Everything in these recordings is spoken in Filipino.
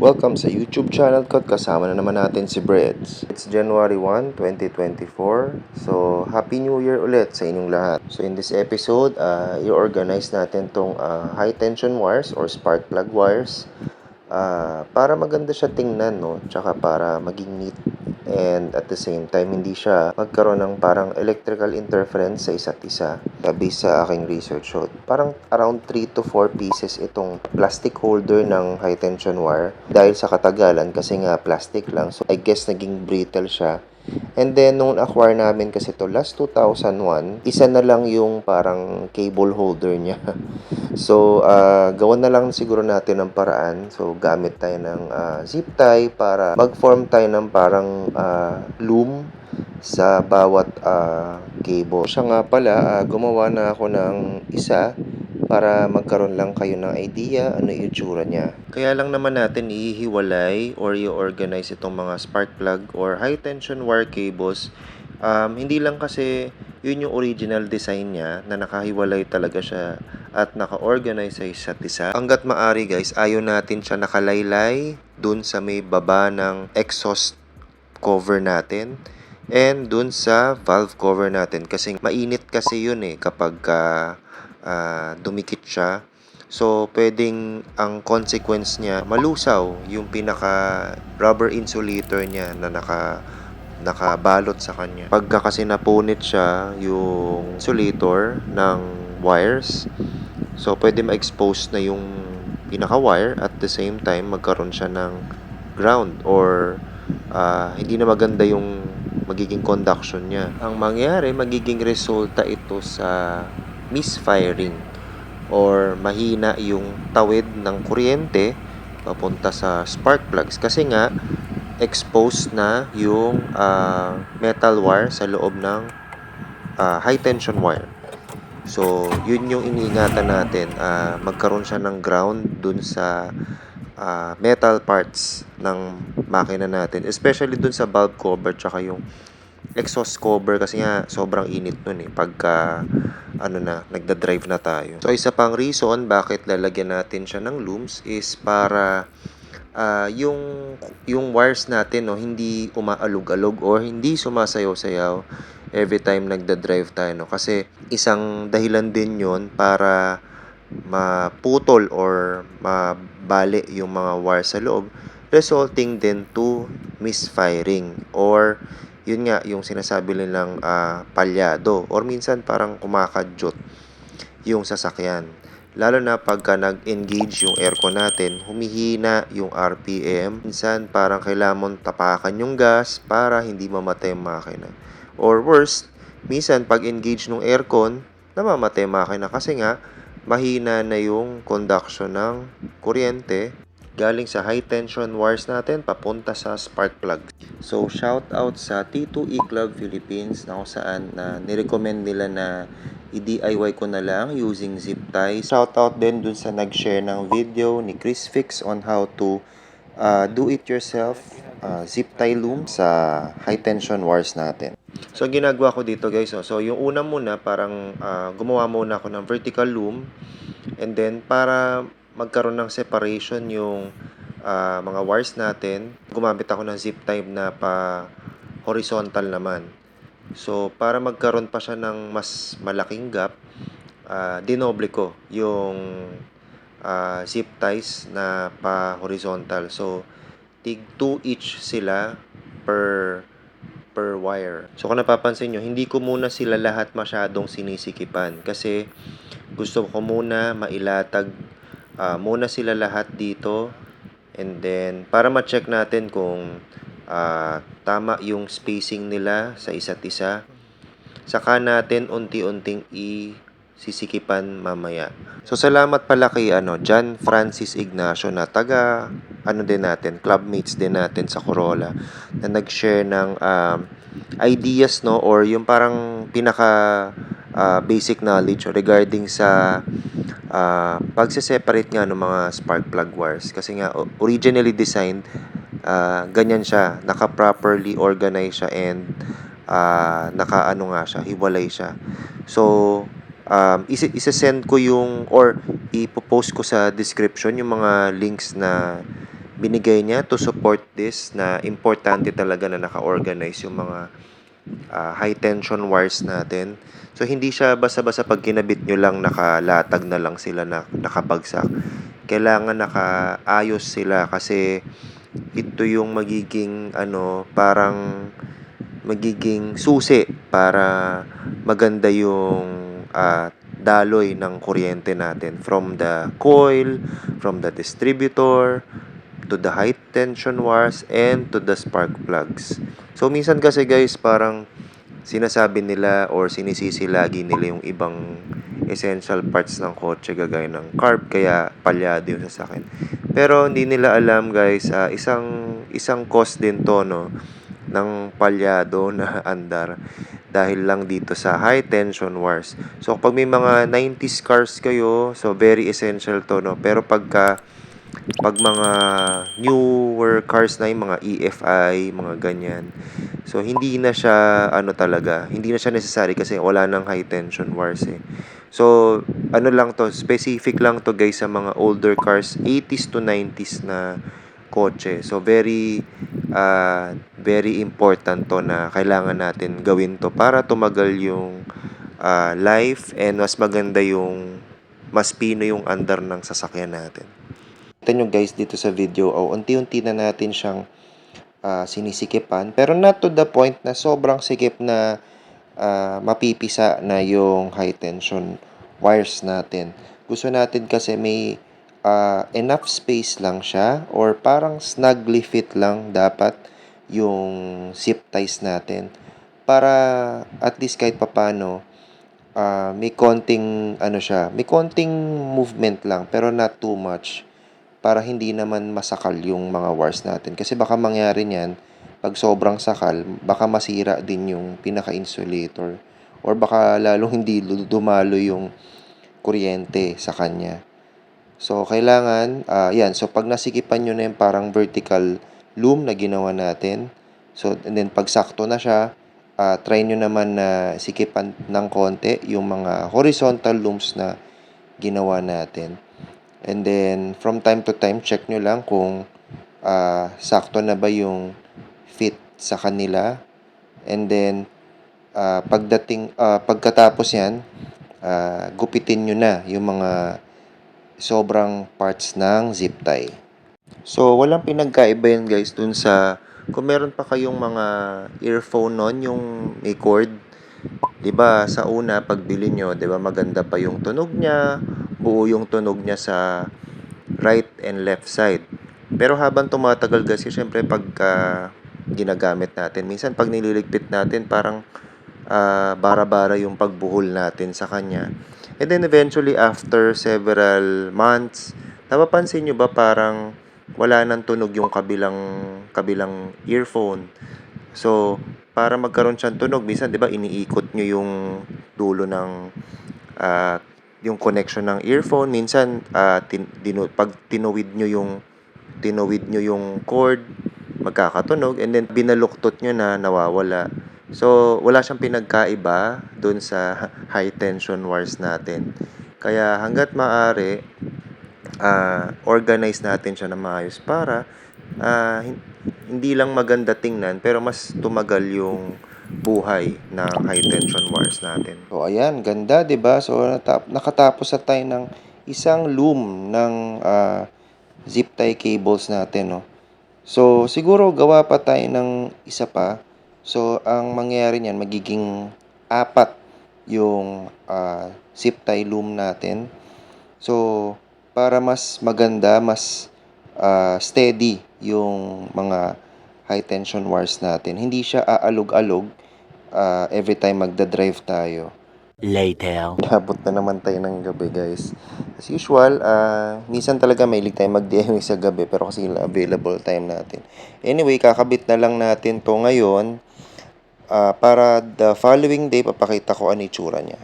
Welcome sa YouTube channel ko at kasama na naman natin si Breads. It's January 1, 2024. So, Happy New Year ulit sa inyong lahat. So, in this episode, uh, i-organize natin tong uh, high tension wires or spark plug wires uh, para maganda siya tingnan, no? Tsaka para maging neat and at the same time hindi siya magkaroon ng parang electrical interference sa isa't isa. Sabi sa aking research. So parang around 3 to 4 pieces itong plastic holder ng high tension wire dahil sa katagalan kasi nga plastic lang. So I guess naging brittle siya And then, nung acquire namin kasi to last 2001, isa na lang yung parang cable holder niya. so, uh, gawan na lang siguro natin ng paraan. So, gamit tayo ng uh, zip tie para mag-form tayo ng parang uh, loom sa bawat uh, cable. Siya nga pala, uh, gumawa na ako ng isa para magkaroon lang kayo ng idea ano yung itsura niya. Kaya lang naman natin ihiwalay or i-organize itong mga spark plug or high tension wire cables. Um, hindi lang kasi yun yung original design niya na nakahiwalay talaga siya at naka-organize sa isa't isa. Hanggat maari guys, ayaw natin siya nakalaylay dun sa may baba ng exhaust cover natin and dun sa valve cover natin kasi mainit kasi yun eh kapag uh, uh, dumikit siya. So, pwedeng ang consequence niya, malusaw yung pinaka rubber insulator niya na naka nakabalot sa kanya. Pagka kasi napunit siya yung insulator ng wires, so pwede ma-expose na yung pinaka-wire at the same time magkaroon siya ng ground or uh, hindi na maganda yung magiging conduction niya. Ang mangyari, magiging resulta ito sa misfiring or mahina yung tawid ng kuryente papunta sa spark plugs kasi nga exposed na yung uh, metal wire sa loob ng uh, high tension wire. So, yun yung iniingatan natin. Uh, magkaroon siya ng ground dun sa uh, metal parts ng makina natin. Especially dun sa valve cover tsaka yung exhaust cover kasi nga sobrang init nun eh. Pagka ano na, nagda-drive na tayo. So, isa pang reason bakit lalagyan natin siya ng looms is para uh, yung, yung wires natin, no, hindi umaalog-alog or hindi sumasayaw-sayaw every time nagda-drive tayo. No? Kasi isang dahilan din yon para maputol or mabali yung mga wires sa loob resulting din to misfiring or yun nga yung sinasabi nilang uh, palyado or minsan parang kumakadyot yung sasakyan. Lalo na pagka nag-engage yung aircon natin, humihina yung RPM. Minsan parang kailangan tapakan yung gas para hindi mamatay yung makina. Or worst, minsan pag engage ng aircon, namamatay makina kasi nga mahina na yung conduction ng kuryente galing sa high tension wires natin papunta sa spark plug. So shout out sa T2E Club Philippines na kung saan na nirecommend nila na i-DIY ko na lang using zip ties. Shout out din dun sa nag-share ng video ni Chris Fix on how to uh, do it yourself uh, zip tie loom sa high tension wires natin. So ginagawa ko dito guys, oh. so yung una muna parang uh, gumawa muna ako ng vertical loom and then para magkaroon ng separation yung uh, mga wires natin, gumamit ako ng zip tie na pa horizontal naman. So, para magkaroon pa siya ng mas malaking gap, uh, dinoble ko yung uh, zip ties na pa horizontal. So, tig 2 each sila per per wire. So, kung napapansin nyo, hindi ko muna sila lahat masyadong sinisikipan kasi gusto ko muna mailatag uh, muna sila lahat dito and then para ma-check natin kung uh, tama yung spacing nila sa isa't isa saka natin unti-unting i sisikipan mamaya. So salamat pala kay ano John Francis Ignacio na taga ano din natin, clubmates din natin sa Corolla na nag-share ng um, ideas no? Or yung parang pinaka uh, basic knowledge regarding sa uh, pagse-separate nga ng mga spark plug wires. Kasi nga originally designed uh, ganyan siya. Naka-properly organized siya and uh, naka-ano nga siya hiwalay siya. So um, isa, isa-send ko yung or ipopost ko sa description yung mga links na binigay niya to support this na importante talaga na naka-organize yung mga ah, high tension wires natin. So hindi siya basta-basta pag kinabit nyo lang nakalatag na lang sila na nakabagsak. Kailangan nakaayos sila kasi ito yung magiging ano parang magiging susi para maganda yung ah, daloy ng kuryente natin from the coil, from the distributor, to the high tension wires, and to the spark plugs. So, minsan kasi guys, parang sinasabi nila or sinisisi lagi nila yung ibang essential parts ng kotse gagaya ng carb kaya palyado yung sasakyan. Pero hindi nila alam guys, ah, isang isang cause din to no ng palyado na andar dahil lang dito sa high tension wires. So pag may mga 90s cars kayo, so very essential to no. Pero pagka pag mga newer cars na yung mga EFI, mga ganyan. So hindi na siya ano talaga, hindi na siya necessary kasi wala nang high tension wires eh. So ano lang to, specific lang to guys sa mga older cars, 80s to 90s na kotse. So very uh, very important to na kailangan natin gawin to para tumagal yung uh, life and mas maganda yung mas pino yung andar ng sasakyan natin. Kita nyo guys dito sa video, oh, unti-unti na natin siyang ah, sinisikipan. Pero not to the point na sobrang sikip na ah, mapipisa na yung high tension wires natin. Gusto natin kasi may ah, enough space lang siya or parang snugly fit lang dapat yung zip ties natin para at least kahit papano ah, may konting ano siya, may konting movement lang pero not too much para hindi naman masakal yung mga wires natin. Kasi baka mangyari niyan, pag sobrang sakal, baka masira din yung pinaka-insulator or baka lalong hindi dumalo yung kuryente sa kanya. So, kailangan, ah yan, so pag nasikipan nyo na yung parang vertical loom na ginawa natin, so, and then pag sakto na siya, ah try nyo naman na sikipan ng konti yung mga horizontal looms na ginawa natin. And then, from time to time, check nyo lang kung ah, sakto na ba yung fit sa kanila. And then, ah, pagdating, ah, pagkatapos yan, ah, gupitin nyo na yung mga sobrang parts ng zip tie. So, walang pinagkaiba yan guys dun sa kung meron pa kayong mga earphone nun, yung may cord, 'di ba? Sa una pagbili nyo, 'di ba, maganda pa yung tunog niya, buo yung tunog niya sa right and left side. Pero habang tumatagal kasi syempre pagka ginagamit natin, minsan pag nililigpit natin parang ah, bara-bara yung pagbuhol natin sa kanya. And then eventually after several months, napapansin nyo ba parang wala nang tunog yung kabilang kabilang earphone. So, para magkaroon siyang tunog, minsan 'di ba iniikot nyo yung dulo ng ah, yung connection ng earphone. Minsan ah, tin, dinu- pag tinuwid nyo yung tinuwid nyo yung cord, magkakatunog and then binaluktot nyo na nawawala. So, wala siyang pinagkaiba dun sa high tension wires natin. Kaya hanggat maaari, ah, organize natin siya na maayos para hin- hindi lang maganda tingnan pero mas tumagal yung buhay ng high tension wires natin. So ayan, ganda 'di ba? So natap- nakatapos na tayo ng isang loom ng ah, zip tie cables natin, no. So siguro gawa pa tayo ng isa pa. So ang mangyayari niyan magiging apat yung ah, zip tie loom natin. So para mas maganda, mas ah, steady yung mga high tension wires natin. Hindi siya aalog-alog ah, every time magda-drive tayo. Later. Abot na naman tayo ng gabi, guys. As usual, ah minsan talaga mahilig tayo mag-DIY sa gabi pero kasi available time natin. Anyway, kakabit na lang natin to ngayon ah, para the following day papakita ko ano itsura niya.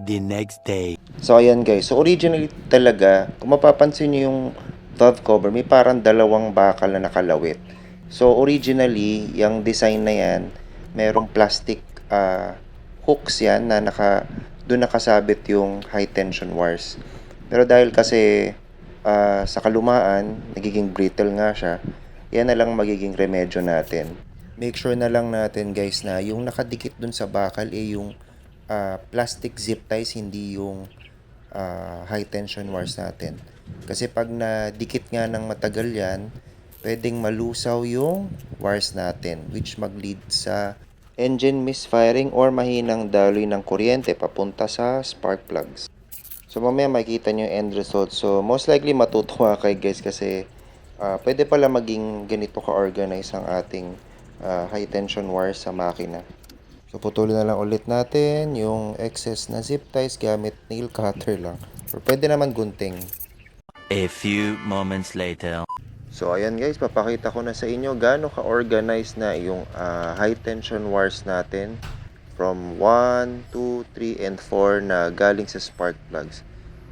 The next day. So, ayan guys. So, originally talaga, kung mapapansin nyo yung valve cover, may parang dalawang bakal na nakalawit. So, originally, yung design na yan, merong plastic ah, hooks yan na naka, doon nakasabit yung high tension wires. Pero dahil kasi ah, sa kalumaan, nagiging brittle nga siya, yan na lang magiging remedyo natin. Make sure na lang natin guys na yung nakadikit dun sa bakal eh yung ah, plastic zip ties, hindi yung ah, high tension wires natin. Kasi pag nadikit nga ng matagal yan, pwedeng malusaw yung wires natin which mag-lead sa engine misfiring or mahinang daloy ng kuryente papunta sa spark plugs. So mamaya makikita nyo yung end result. So most likely matutuwa kayo guys kasi ah, pwede pala maging ganito ka-organize ang ating ah, high tension wires sa makina. So putulin na lang ulit natin yung excess na zip ties gamit nail cutter lang. Or pwede naman gunting. A few moments later. So ayan guys, papakita ko na sa inyo gaano ka-organized na yung ah, high tension wires natin from 1, 2, 3, and 4 na galing sa spark plugs.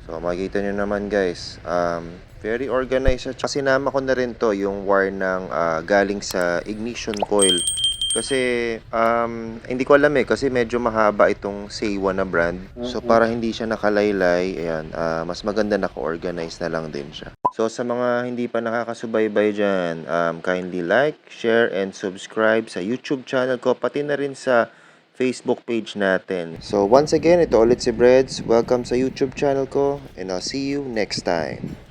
So makikita nyo naman guys, um, very organized siya. Sinama ko na rin to yung wire ng ah, galing sa ignition coil. Kasi um, hindi ko alam eh kasi medyo mahaba itong Seiwa na brand. So para hindi siya nakalaylay, ayan, ah, mas maganda na ko-organize na lang din siya. So sa mga hindi pa nakakasubaybay dyan, um, kindly like, share, and subscribe sa YouTube channel ko, pati na rin sa Facebook page natin. So once again, ito ulit si Breads. Welcome sa YouTube channel ko, and I'll see you next time.